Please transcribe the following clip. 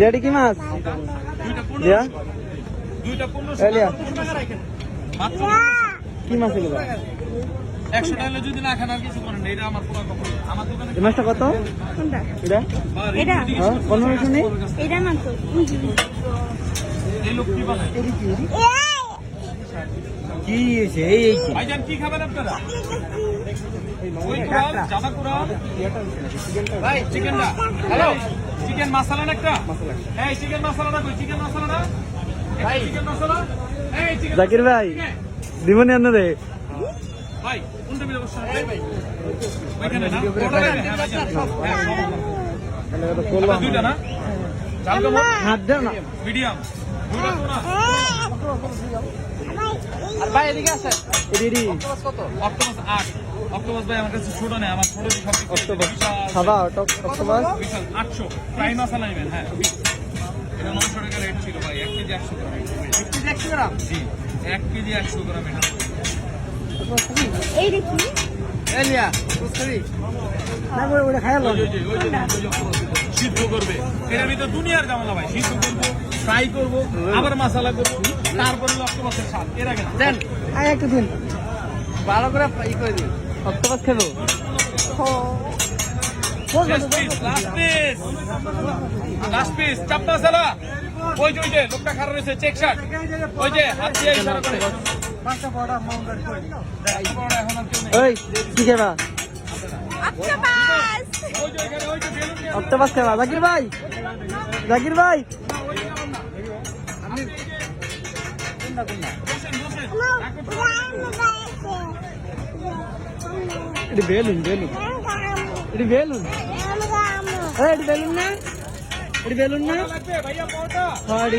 Lady কি মাছ? কি মাছ এগুলো? একশো টাকা যদি না খান আর কিছু করেন এটা মাছটা কত? এটা? হ্যাঁ এটা কি বানায়? কি কি খাবেন আপনারা চিকেনটা হ্যালো চিকেন না একটা? এই চিকেন কই? চিকেন মাসালাটা ভাই। চিকেন মশলা এই চিকেন জাকির ভাই দিবনি আন্ন রে ভাই কোনটা মিলে বসছেন ভাই। ওইখানে না? ওটা ভাইজান সব সব করলাম। দুইটা না? চাল কেমন হাত দাও না। মিডিয়াম। দুইটা তো না? এডি অক্টোপাস আট। অক্টোপাস ভাই আমার কাছে ছোট নেই আমার ছোট সব অক্টোপাস সাদা অক্টোপাস বিশাল আটশো। ফ্রাই মশলা হ্যাঁ। এটা নশো টাকা রেট ছিল ভাই এক কেজি একশো গ্রাম। জি এক কেজি একশো গ্রাম এটা। এই দেখি না করে ওটা সিদ্ধ করবে। এটার ভিতরে দুনিয়ার জামালা ভাই সিদ্ধ করব ফ্রাই করব আবার মশলা করব তারপরে অক্টোপাসের স্বাদ। এর আগে। দেন একটু দিন। ভালো করে ই করে দিন। অক্টোপাস খেলো। ওই যে, ওই যে, লোকটা খারাপ রয়েছে, চেক শার্ট। ওই যে, হাত দিয়ে ইশারা করে। পাঁচটা বড়া এখন আর ওই কি খাবা অক্টোপাস খাবা জাকির ভাই? জাকির ভাই। এটি বেলুন বেলুন এটি বেলুন এই এটি বেলুন না এটি বেলুন না লাগবে, ভাইয়া, পরোটা। হ্যাঁ এটি